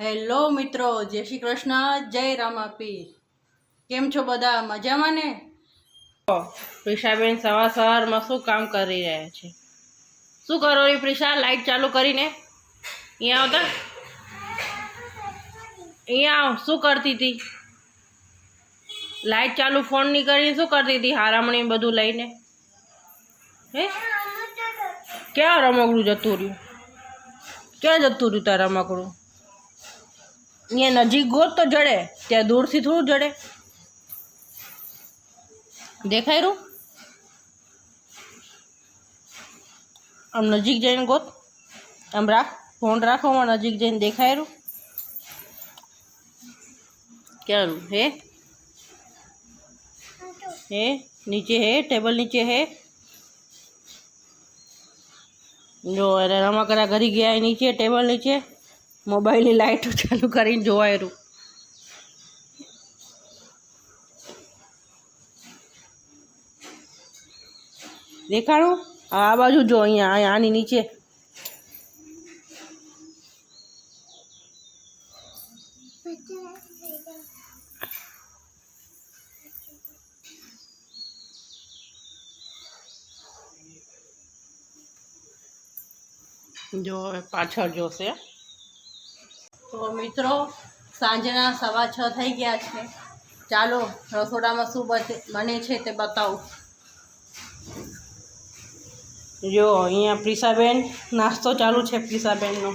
Hello મિત્રો, જય શ્રી કૃષ્ણ, જય રામાપીર. કેમ છો બધા? મજામાં ને? પ્રિશાબેન સવાર સવારમાં શું કામ કરી રહ્યા છે? શું કરો રી પ્રિશા? લાઈટ ચાલુ કરીને? અહીંયા આવતા અહીંયા આવ. શું કરતી હતી? લાઈટ ચાલુ, ફોનની કરીને શું કરતી હતી? હારામણી બધું લઈને? હે? ક્યાં રમકડું જતું રહ્યું? ક્યાં જતું રહ્યું તારા રમકડું? અહીંયા નજીક ગોત તો જડે, ત્યાં દૂરથી થોડું જડે. દેખાય રૂ? આમ નજીક જઈને ગોત. આમ રાખ ફોન રાખવામાં નજીક જઈને દેખાય રૂ. ક્યાં હે? હે? નીચે હે? ટેબલ નીચે હે? જો, અરે રમકડા ઘરી ગયા, નીચે, ટેબલ નીચે. મોબાઈલની લાઇટો ચાલુ કરીને જોવાયેલું દેખાડું? આ બાજુ જો, અહીંયા આ- આની નીચે. જો હવે પાછળ જોશે. તો મિત્રો સાંજના સવા છ થઈ ગયા છે. ચાલો રસોડામાં શું બચે- બને છે તે બતાવું. જો અહીંયા પ્રિસાબેન નાસ્તો ચાલુ છે પ્રિસાબેનનો.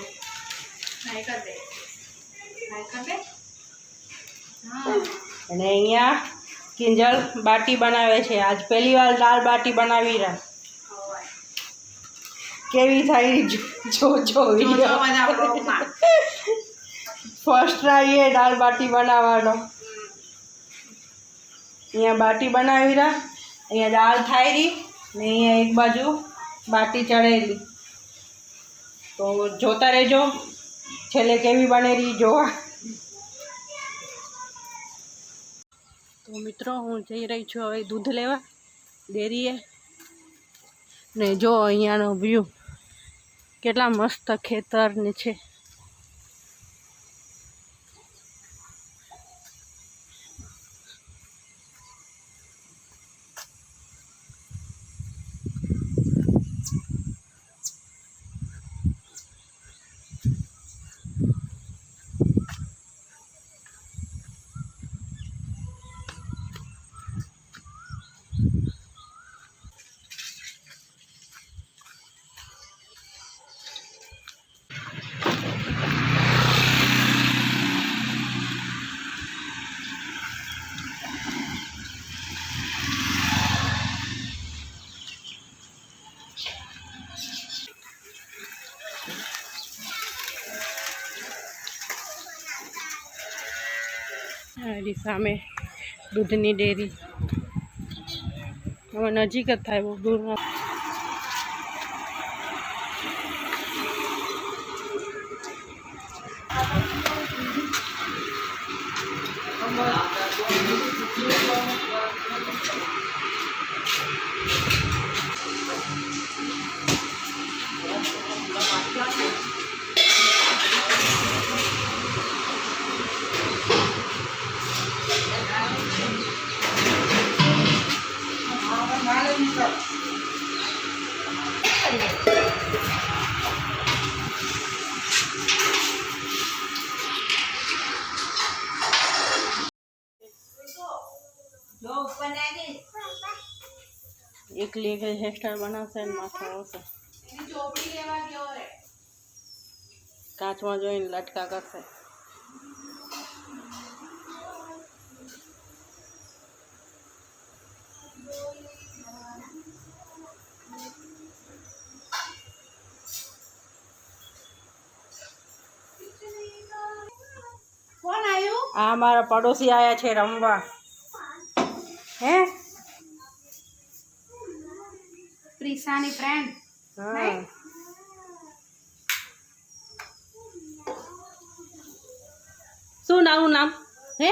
અને અહીંયા કિંજલ બાટી બનાવે છે. આજ પહેલી વાર દાળ બાટી બનાવી રહ્યા. કેવી થાય? જો જો ફર્સ્ટ ટ્રાય એ દાળ બાટી બનાવવાનો. અહીંયા બાટી બનાવી રહ્યા. અહીંયા દાળ થાય રહી ને અહીંયા એક બાજુ બાટી ચડેલી. તો જોતા રહેજો. છેલ્લે કેવી બનેલી જોવા. તો મિત્રો, હું જઈ રહી છું હવે દૂધ લેવા. ડેરીએ. ને જો અહીંયાનો વ્યૂ કેટલા મસ્ત ખેતર ને છે. એની સામે દૂધની ડેરી હવે નજીક જ થાય બહુ દૂર ન એકલી એકલી હેરસ્ટાઈલ બનાવશે ને માથું આવશે. કાચમાં જોઈને લટકા કરશે. આ મારા પડોશી આયા છે રમવા. હે? પ્રિસાની ફ્રેન્ડ હા. શું નામ નામ? હે?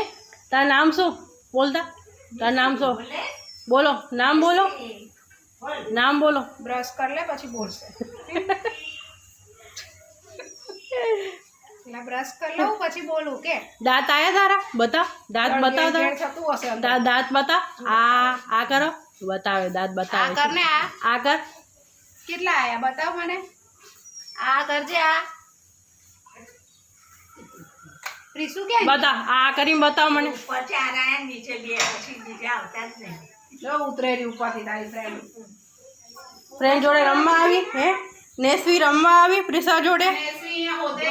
તાર નામ શું? બોલતા? તાર નામ શું? બોલો. નામ બોલો. નામ બોલો. બ્રશ કર લે પછી બોલશે. એટલે બ્રશ કરી લઉં પછી બોલું કે દાંત આયા તારા? બતા. દાંત બતાવ તારા. હશે દાંત બતા. આ આ કરો. બતાવે દાંત આ કર ને આ. આ કર. કેટલા આયા? બતાવ મને. આ કરજે આ. પ્રીસુ કે બતા. આ કરીને બતાવ મને. જો ઉતરેલી ઉપરથી તારી ફ્રેન્ડ ફ્રેન્ડ જોડે રમવા આવી હે? નેસવી રમવા આવી પ્રિસા જોડે? અહીંયા હોતે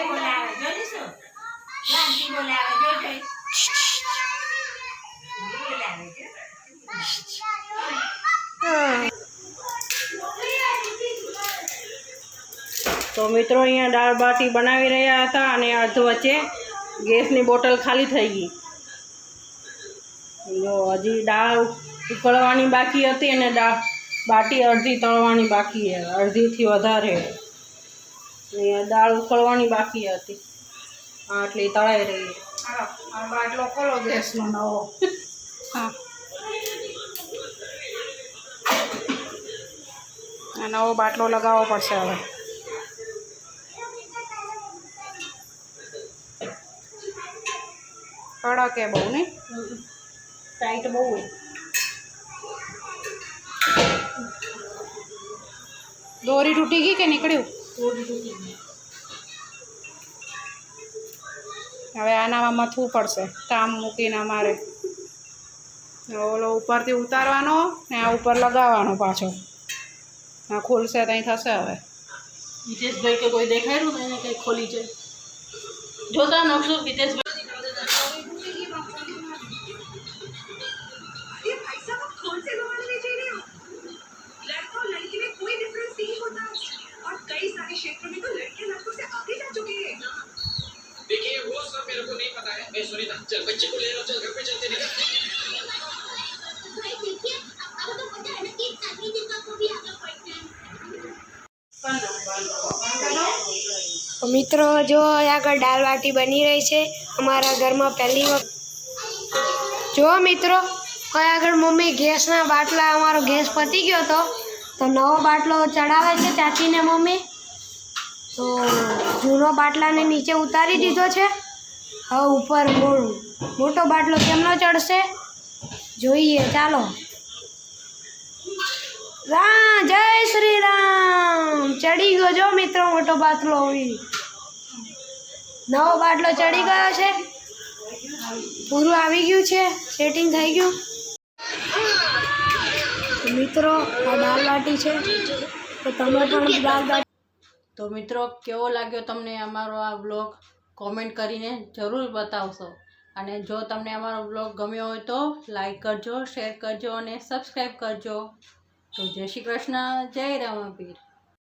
તો મિત્રો અહીંયા દાળ બાટી બનાવી રહ્યા હતા અને અડધ વચ્ચે ગેસની બોટલ ખાલી થઈ ગઈ. જો હજી દાળ ઉકળવાની બાકી હતી અને દાળ બાટી અડધી તળવાની બાકી હે અડધીથી વધારે. દાળ ઉકળવાની બાકી હતી. આટલી તળાઈ રહી. છે હાલો, આ બાટલો ખોલો ગેસનો નવો હા. આ નવો બાટલો લગાવવો પડશે હવે. કડક એ બહુ નહીં? ટાઈટ બહુ હોય. દોરી તૂટી ગઈ કે નીકળ્યું? હવે આનામાં મથવું પડશે, કામ મૂકીને અમારે. ઓલો ઉપરથી ઉતારવાનો ને આ ઉપર લગાવવાનો પાછો. આ ખુલશે ત્યાં થશે હવે. હિતેશભાઈ કે કોઈ દેખાયું ને એને કંઈ ખોલી જાય જોતા નકશો હિતેશભાઈ चल बच्चे को ले लो चल घर पे चलते निकल भाई देखिए आपको तो पता है ना कि शादी दिन का को भी आगे पड़ना है તો મિત્રો જો આગળ દાળ બાટી બની રહી છે અમારા ઘરમાં પહેલી વખત જો મિત્રો અહીં આગળ મમ્મી ગેસના બાટલા અમારો ગેસ પતી ગયો હતો તો નવો બાટલો ચડાવે છે ચાચીને મમ્મી તો જૂનો બાટલાને નીચે ઉતારી દીધો છે હવે ઉપર મો- મોટો બાટલો કેમનો ચડશે? જોઈએ, ચાલો. રામ, જય શ્રી રામ ચડી ગયો જો મિત્રો મોટો બાટલો. નવો બાટલો ચડી ગયો છે. પૂરું આવી ગયું છે. સેટિંગ થઈ ગયું. મિત્રો, આ દાળ બાટી છે. તો તમે પણ દાળ બાટી તો મિત્રો, કેવો લાગ્યો તમને અમારો આ બ્લોગ કોમેન્ટ કરીને જરૂર બતાવશો. અને જો તમને અમારો બ્લોગ ગમ્યો હોય તો લાઈક કરજો શેર કરજો અને સબસ્ક્રાઈબ કરજો. તો જય શ્રી કૃષ્ણ, જય રામાપીર.